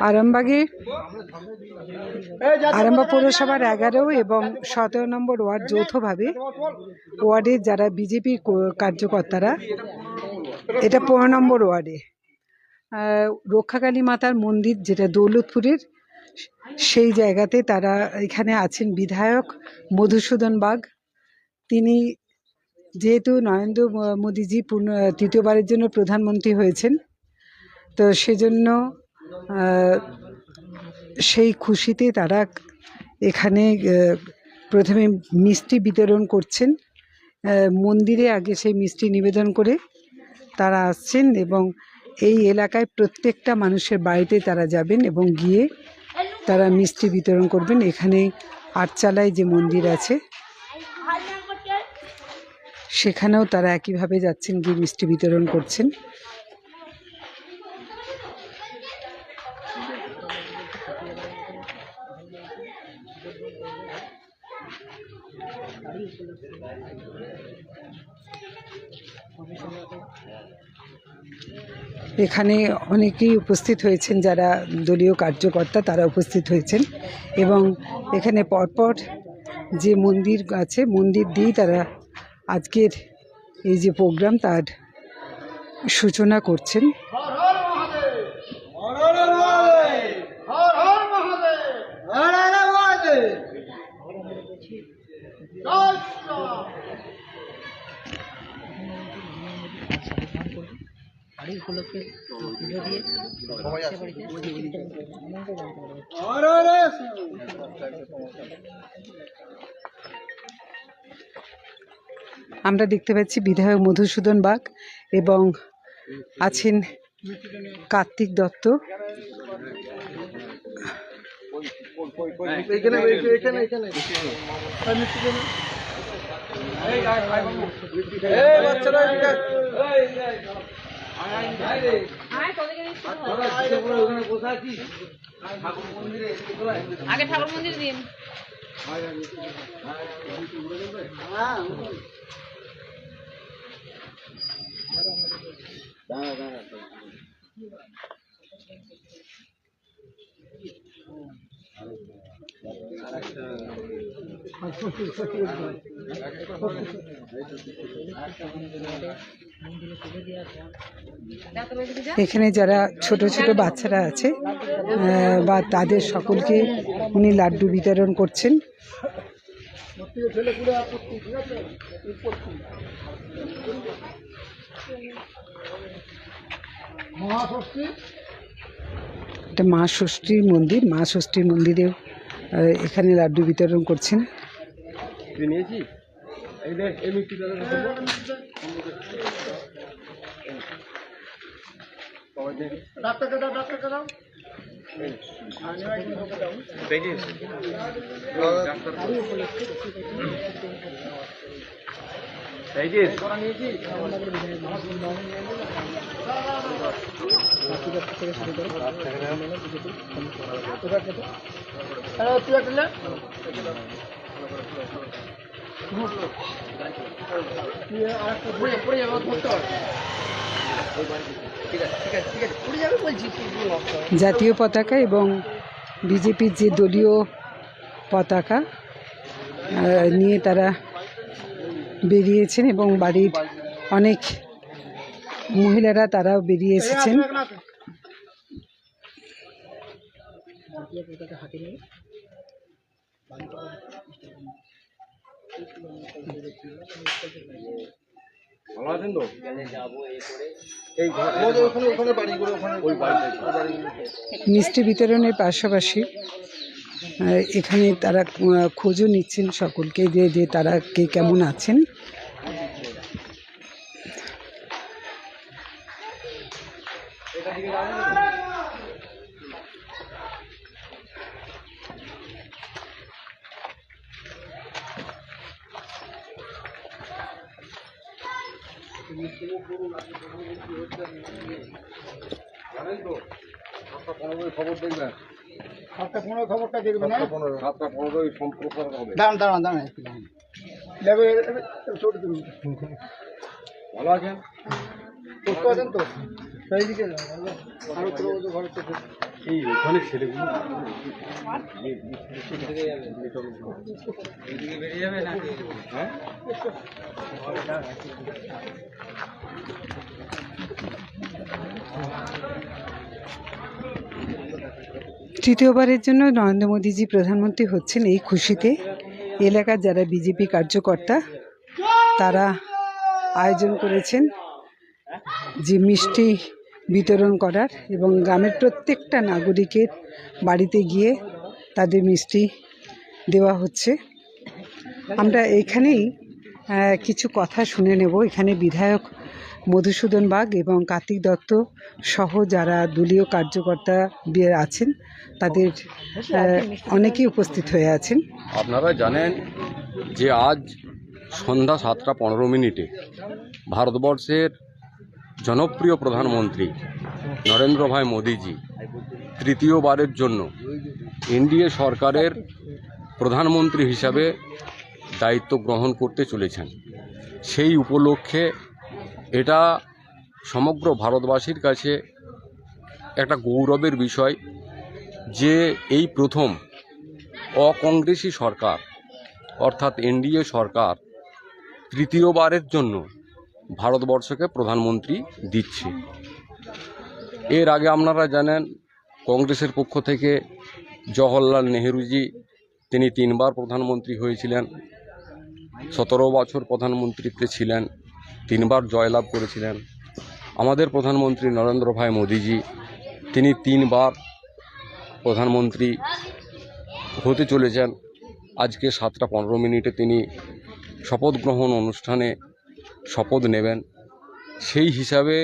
আরামবাগে আরামবাগ পৌরসভার এগারো এবং সতেরো নম্বর ওয়ার্ড যৌথভাবে ওয়ার্ডের যারা বিজেপি কার্যকর্তারা এটা পনেরো নম্বর ওয়ার্ডে রক্ষাকালী মাতার মন্দির যেটা দৌলতপুরের সেই জায়গাতে তারা এখানে আছেন বিধায়ক মধুসূদন বাগ তিনি যেহেতু নরেন্দ্র মোদীজি পূর্ণ তৃতীয়বারের জন্য প্রধানমন্ত্রী হয়েছেন, তো সেজন্য সেই খুশিতে তারা এখানে প্রথমে মিষ্টি বিতরণ করছেন মন্দিরে আগে সেই মিষ্টি নিবেদন করে তারা আসছেন এবং এই এলাকায় প্রত্যেকটা মানুষের বাড়িতে তারা যাবেন এবং গিয়ে তারা মিষ্টি বিতরণ করবেন। এখানে আটচালায় যে মন্দির আছে সেখানেও তারা একইভাবে যাচ্ছেন, গিয়ে মিষ্টি বিতরণ করছেন। এখানে অনেকেই উপস্থিত হয়েছেন, যারা দলীয় কার্যকর্তা, তারা উপস্থিত হয়েছেন। এবং এখানে পরপর যে মন্দির আছে, মন্দির দিয়েই তারা আজকের এই যে প্রোগ্রাম তার সূচনা করছেন। আমরা দেখতে পাচ্ছি বিধায়ক মধুসূদন বাগ এবং আছেন কার্তিক দত্ত। আগে ঠাকুর মন্দির দিন এখানে যারা ছোট ছোট বাচ্চারা আছে বা তাদের সকলকে উনি লাড্ডু বিতরণ করছেন। মহাষষ্ঠী? এটা মা ষষ্ঠীর মন্দির মা ষষ্ঠীর মন্দিরেও এখানে লাড্ডু বিতরণ করছেন। তুই নিয়েছি এই দেখ এই মিষ্টি দাদা ডাক্তারকে দাও ডাক্তারকে দাও। তুই একটা পড়ে পড়ে যাবে ধরতে পারবে জাতীয় পতাকা এবং বিজেপির যে দলীয় পতাকা নিয়ে তারা বেরিয়েছেন এবং বাড়ির অনেক মহিলারা তারাও বেরিয়ে এসেছেন। ভালো আছেন তো? মিষ্টি বিতরণের পাশাপাশি এখানে তারা খোঁজও নিচ্ছেন সকলকে যে যে তারা কে কেমন আছেন। দাঁড়ান দাঁড়ান দাঁড়ান দাঁড়ান। ভালো আছেন? সুস্থ আছেন তো? সেইদিকে আর উপরে ওই যে ঘরের চোখে এই ছেলেগুলো তৃতীয়বারের জন্য নরেন্দ্র মোদীজি প্রধানমন্ত্রী হচ্ছেন এই খুশিতে। এলাকার যারা বিজেপি কার্যকর্তা, তারা আয়োজন করেছেন যে মিষ্টি বিতরণ করার এবং গ্রামের প্রত্যেকটা নাগরিকের বাড়িতে গিয়ে তাদের মিষ্টি দেওয়া হচ্ছে। আমরা এখানেই কিছু কথা শুনে নেব। এখানে বিধায়ক মধুসূদন বাগ এবং কার্তিক দত্ত সহ যারা দলীয় কার্যকর্তা আছেন তাদের আহ, অনেকেই উপস্থিত হয়ে আছেন। আপনারা জানেন যে আজ সন্ধ্যা সাতটা পনেরো মিনিটে ভারতবর্ষের জনপ্রিয় প্রধানমন্ত্রী নরেন্দ্র ভাই মোদিজি তৃতীয়বারের জন্য এনডিএ সরকারের প্রধানমন্ত্রী হিসাবে দায়িত্ব গ্রহণ করতে চলেছেন। সেই উপলক্ষে এটা সমগ্র ভারতবাসীর কাছে একটা গৌরবের বিষয়। যে এই প্রথম অকংগ্রেসি সরকার, অর্থাৎ এনডিএ সরকার, তৃতীয়বারের জন্য ভারতবর্ষকে প্রধানমন্ত্রী দিচ্ছে। এর আগে আপনারা জানেন, কংগ্রেসের পক্ষ থেকে জওহরলাল নেহেরুজি, তিনি তিনবার প্রধানমন্ত্রী হয়েছিলেন, সতেরো বছর প্রধানমন্ত্রীত্বে ছিলেন, তিনবার জয়লাভ করেছিলেন। আমাদের প্রধানমন্ত্রী নরেন্দ্র ভাই মোদিজি, তিনি তিনবার প্রধানমন্ত্রী হতে চলেছেন। আজকে সাতটা পনেরো মিনিটে তিনি শপথ গ্রহণ অনুষ্ঠানে শপথ নেবেন। সেই হিসাবে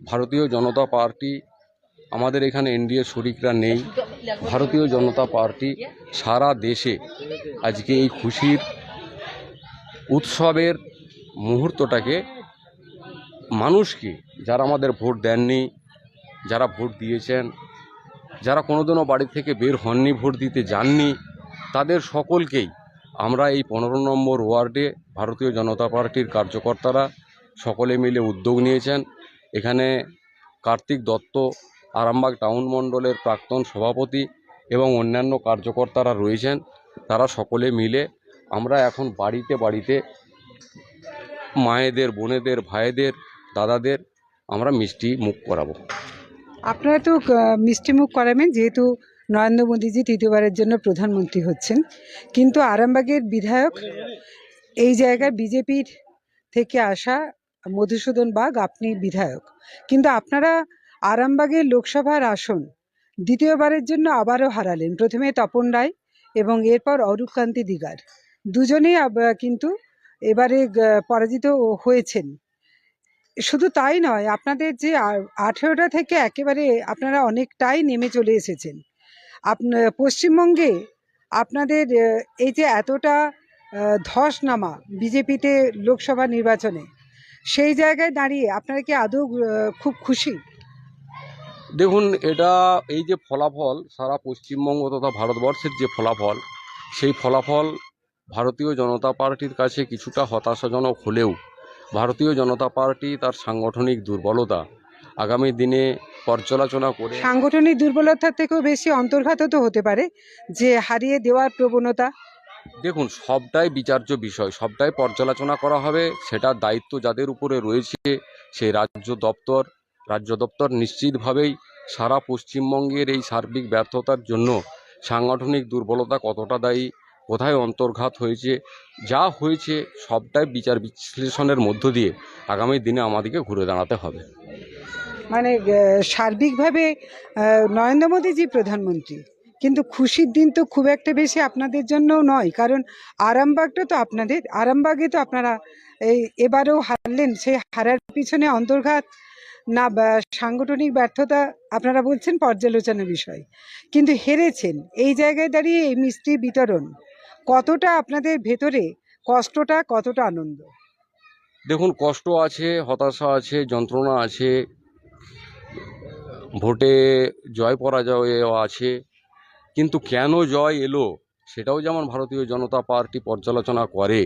ভারতীয় জনতা পার্টি, আমাদের এখানে এনডিএ শরিকরা নেই। ভারতীয় জনতা পার্টি সারা দেশে আজকে এই খুশির উৎসবের মুহূর্তটাকে মানুষকে, যারা আমাদের ভোট দেননি, যারা ভোট দিয়েছেন যারা কোনোদিনও বাড়ি থেকে বের হননি, ভোট দিতে যাননি, তাদের সকলকেই আমরা এই পনেরো নম্বর ওয়ার্ডে ভারতীয় জনতা পার্টির কার্যকর্তারা সকলে মিলে উদ্যোগ নিয়েছেন। এখানে কার্তিক দত্ত, আরামবাগ টাউন মণ্ডলের প্রাক্তন সভাপতি এবং অন্যান্য কার্যকর্তারা রয়েছেন। তারা সকলে মিলে আমরা এখন বাড়িতে বাড়িতে মায়েদের, বোনেদের, ভাইদের, দাদাদের আমরা মিষ্টি মুখ করাবো। আপনারা তো মিষ্টিমুখ করাবেন, যেহেতু নরেন্দ্র মোদীজি তৃতীয়বারের জন্য প্রধানমন্ত্রী হচ্ছেন। কিন্তু আরামবাগের বিধায়ক, এই জায়গায় বিজেপির থেকে আসা মধুসূদন বাগ আপনি বিধায়ক। কিন্তু আপনারা আরামবাগের লোকসভার আসন দ্বিতীয়বারের জন্য আবারও হারালেন। প্রথমে তপন রায় এবং এরপর অরূপকান্তি দিগার। দুজনেই কিন্তু এবারে পরাজিত হয়েছেন। শুধু তাই নয়, আপনাদের যে আঠেরোটা থেকে একেবারে আপনারা অনেকটাই নেমে চলে এসেছেন। আপনার পশ্চিমবঙ্গে আপনাদের এই যে এতটা ধস নামা বিজেপিতে লোকসভা নির্বাচনে, সেই জায়গায় দাঁড়িয়ে আপনারা কি আদৌ খুব খুশি? দেখুন, এটা এই যে ফলাফল, সারা পশ্চিমবঙ্গ তথা ভারতবর্ষের যে ফলাফল, সেই ফলাফল ভারতীয় জনতা পার্টির কাছে কিছুটা হতাশাজনক হলেও ভারতীয় জনতা পার্টি তার সাংগঠনিক দুর্বলতা আগামী দিনে পর্যালোচনা করে সাংগঠনিক দুর্বলতার থেকেও বেশি অন্তর্ঘাত তো হতে পারে যে হারিয়ে দেওয়ার প্রবণতা। দেখুন সবটাই বিচার্য বিষয় সবটাই পর্যালোচনা করা হবে সেটার দায়িত্ব যাদের উপরে রয়েছে সেই রাজ্য দপ্তর রাজ্য দপ্তর নিশ্চিতভাবেই সারা পশ্চিমবঙ্গের এই সার্বিক ব্যর্থতার জন্য সাংগঠনিক দুর্বলতা কতটা দায়ী কোথায় অন্তর্ঘাত হয়েছে, যা হয়েছে সবটাই বিচার বিশ্লেষণের মধ্য দিয়ে আগামী দিনে আমাদেরকে ঘুরে দাঁড়াতে হবে। মানে সার্বিকভাবে নরেন্দ্র মোদীজি প্রধানমন্ত্রী, কিন্তু খুশির দিন তো খুব একটা বেশি আপনাদের জন্য নয়, কারণ আরামবাগটা তো আপনাদের, আরামবাগে তো আপনারা এই এবারেও হারলেন, সেই হারার পিছনে অন্তর্ঘাত না সাংগঠনিক ব্যর্থতা আপনারা বলছেন পর্যালোচনা বিষয়, কিন্তু হেরেছেন, এই জায়গায় দাঁড়িয়ে এই মিষ্টি বিতরণ কতটা আপনাদের ভেতরে কষ্টটা কতটা আনন্দ? দেখুন, কষ্ট আছে, হতাশা আছে, যন্ত্রণা আছে, ভোটে জয় পরাজয় আছে, কিন্তু কেন জয় এলো সেটাও যেমন ভারতীয় জনতা পার্টি পর্যালোচনা করে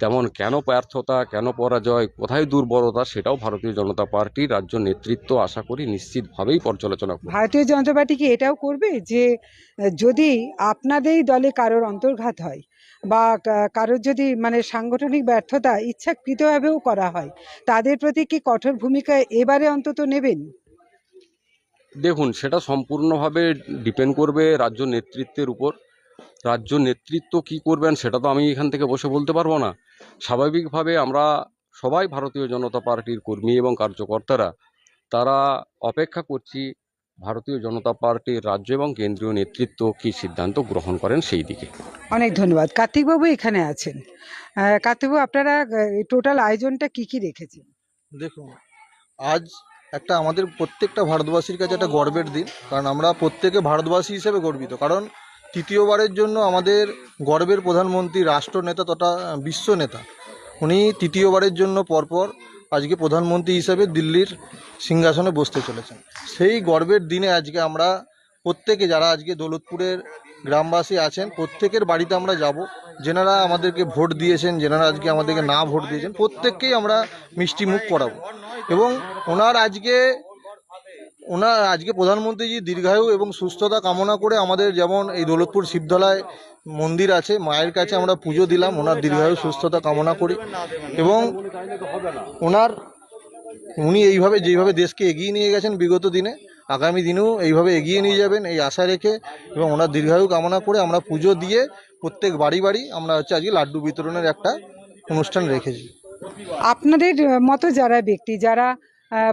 তেমন কেন ব্যর্থতা কেন পরাজয় কোথায় দুর্বলতা সেটাও ভারতীয় জনতা পার্টির রাজ্য নেতৃত্ব আশা করি নিশ্চিতভাবেই পর্যালোচনা করবে। ভারতীয় জনতা পার্টি কি এটাও করবে যে যদি আপনাদেরই দলে কারোর অন্তর্ঘাত হয় বা কারোর যদি মানে সাংগঠনিক ব্যর্থতা ইচ্ছাকৃতভাবেও করা হয় তাদের প্রতি কি কঠোর ভূমিকা এবারে অন্তত নেবেন? দেখুন সেটা সম্পূর্ণভাবে ডিপেন্ড করবে রাজ্য নেতৃত্বের উপর। রাজ্য নেতৃত্ব কি করবেন সেটা তো আমি এখান থেকে বসে বলতে পারব না। স্বাভাবিকভাবে আমরা সবাই ভারতীয় জনতা পার্টির কর্মী এবং কার্যকর্তারা তারা অপেক্ষা করছি ভারতীয় জনতা পার্টির রাজ্য এবং কেন্দ্রীয় নেতৃত্ব কি সিদ্ধান্ত গ্রহণ করেন সেই দিকে। অনেক ধন্যবাদ। কার্তিকবাবু এখানে আছেন। কার্তিকবাবু আপনারা টোটাল আয়োজনটা কি কি রেখেছেন দেখুন আজ একটা আমাদের প্রত্যেকটা ভারতবাসীর কাছে একটা গর্বের দিন কারণ আমরা প্রত্যেকে ভারতবাসী হিসেবে গর্বিত। কারণ তৃতীয়বারের জন্য আমাদের গর্বের প্রধানমন্ত্রী রাষ্ট্রনেতা তথা বিশ্ব নেতা উনি তৃতীয়বারের জন্য পরপর আজকে প্রধানমন্ত্রী হিসেবে দিল্লির সিংহাসনে বসতে চলেছেন। সেই গর্বের দিনে আজকে আমরা প্রত্যেকে যারা আজকে দৌলতপুরের গ্রামবাসী আছেন, প্রত্যেকের বাড়িতে আমরা যাব। যেনারা আমাদেরকে ভোট দিয়েছেন, যেনারা আজকে আমাদেরকে না ভোট দিয়েছেন, প্রত্যেককেই আমরা মিষ্টি মুখ করাবো। এবং ওনার আজকে ওনার আজকে প্রধানমন্ত্রীজি দীর্ঘায়ু এবং সুস্থতা কামনা করে আমাদের যেমন এই দৌলতপুর শিবধলায় মন্দির আছে, মায়ের কাছে আমরা পুজো দিলাম, ওনার দীর্ঘায়ু, সুস্থতা কামনা করি। এবং ওনার, উনি এইভাবে, যেইভাবে দেশকে এগিয়ে নিয়ে গেছেন বিগত দিনে, আগামী দিনেও এইভাবে এগিয়ে নিয়ে যাবেন, এই আশা রেখে এবং ওনার দীর্ঘায়ু কামনা করে আমরা পুজো দিয়ে প্রত্যেক বাড়ি বাড়ি আমরা হচ্ছে আজকে লাড্ডু বিতরণের একটা অনুষ্ঠান রেখেছি। আপনাদের মতো যারা ব্যক্তি, যারা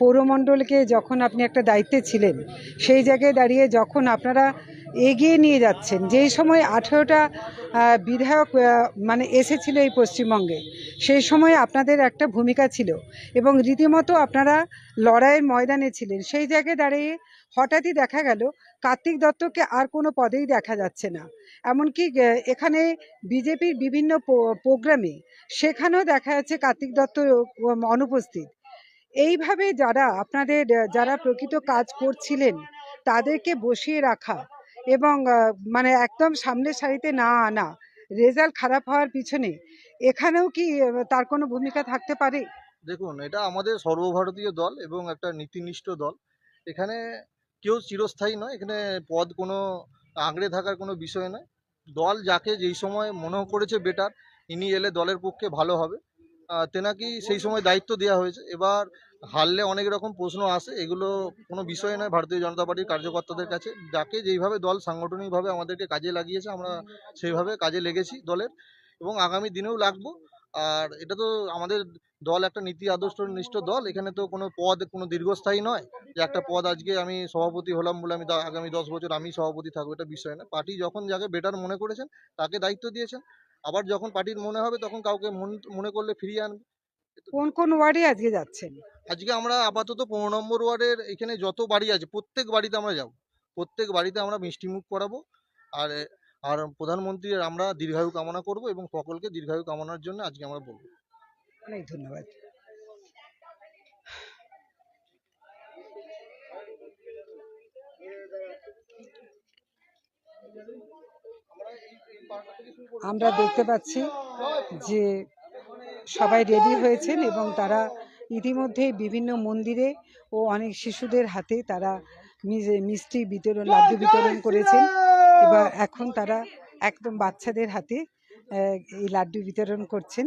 পৌরমণ্ডলকে যখন আপনি একটা দায়িত্বে ছিলেন, সেই জায়গায় দাঁড়িয়ে যখন আপনারা এগিয়ে নিয়ে যাচ্ছেন, যেই সময় আঠেরোটা বিধায়ক মানে এসেছিল এই পশ্চিমবঙ্গে, সেই সময় আপনাদের একটা ভূমিকা ছিল এবং রীতিমতো আপনারা লড়াইয়ের ময়দানে ছিলেন। সেই জায়গায় দাঁড়িয়ে হঠাৎই দেখা গেল, কার্তিক দত্তকে আর কোনো পদেই দেখা যাচ্ছে না। এমনকি এখানে বিজেপির বিভিন্ন প্রোগ্রামে সেখানেও দেখা যাচ্ছে কার্তিক দত্ত অনুপস্থিত। এইভাবে যারা আপনাদের যারা প্রকৃত কাজ করছিলেন, তাদেরকে বসিয়ে রাখা এবং মানে একদম সামনের সারিতে না আনা, রেজাল্ট খারাপ হওয়ার পিছনে এখানেও কি তার কোনো ভূমিকা থাকতে পারে? দেখুন, এটা আমাদের সর্বভারতীয় দল এবং একটা নীতিনিষ্ঠ দল। এখানে কেউ চিরস্থায়ী নয়, এখানে পদ কোনো আঁকড়ে থাকার কোনো বিষয় নয়। দল যাকে যেই সময় মনে করেছে বেটার ইনি এলে দলের পক্ষে ভালো হবে। তেনাকি সেই সময় দায়িত্ব দেওয়া হয়েছে। এবার হারলে অনেক রকম প্রশ্ন আসে, এগুলো কোনো বিষয় নয়, ভারতীয় জনতা পার্টির কার্যকর্তাদের কাছে। যাকে যেইভাবে দল সাংগঠনিকভাবে আমাদেরকে কাজে লাগিয়েছে, আমরা সেইভাবে কাজে লেগেছি দলের, এবং আগামী দিনেও লাগবো। আর এটা তো আমাদের দল একটা নীতি আদর্শ নিষ্ঠ দল, এখানে তো কোনো পদ কোনো দীর্ঘস্থায়ী নয়। যে একটা পদ আজকে আমি সভাপতি হলাম বলে আমি আগামী দশ বছর আমি সভাপতি থাকব, এটা বিষয় না পার্টি যখন যাকে বেটার মনে করেছেন, তাকে দায়িত্ব দিয়েছেন। আবার যখন পার্টির মনে হবে তখন কাউকে মন- করলে ফিরিয়ে আনবে। কোন কোন ওয়ার্ডে আজকে যাচ্ছেন? আজকে আমরা আপাতত পনেরো নম্বর ওয়ার্ডের এখানে যত বাড়ি আছে প্রত্যেক বাড়িতে আমরা যাব। প্রত্যেক বাড়িতে আমরা মিষ্টিমুখ করাবো। আর আর প্রধানমন্ত্রীর আমরা দীর্ঘায়ু কামনা করব এবং সকলকে দীর্ঘায়ু কামনার জন্য আজকে আমরা বলব। অনেক ধন্যবাদ। আমরা দেখতে পাচ্ছি যে সবাই রেডি হয়েছেন এবং তারা ইতিমধ্যে বিভিন্ন মন্দিরে ও অনেক শিশুদের হাতে তারা মিষ্টি বিতরণ, লাড্ডু বিতরণ করেছেন। এবার এখন তারা একদম বাচ্চাদের হাতে এই লাড্ডু বিতরণ করছেন।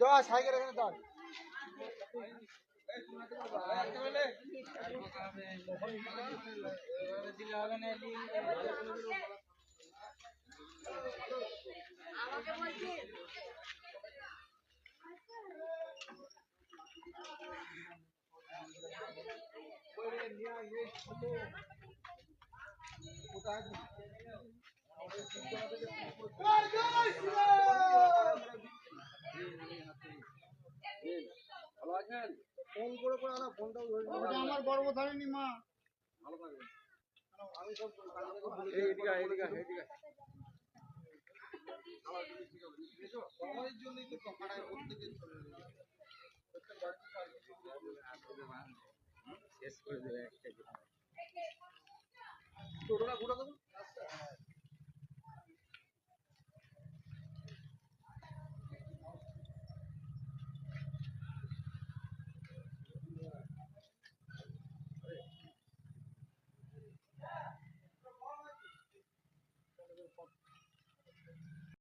জয় সাইকেল এখানে দাও আমাকে বলছিস ফোন করে করে আনা ফোনটাও ধরে ওটা আমার গর্ভধারিণী মা ভালো থাকবেন আমি সব এদিকে এদিকে এদিকে সবার জন্যই তো প্রত্যেকের প্রত্যেক বাড়িতে শেষ করে দেবে একটা টোটোটা ঘুরে দেবো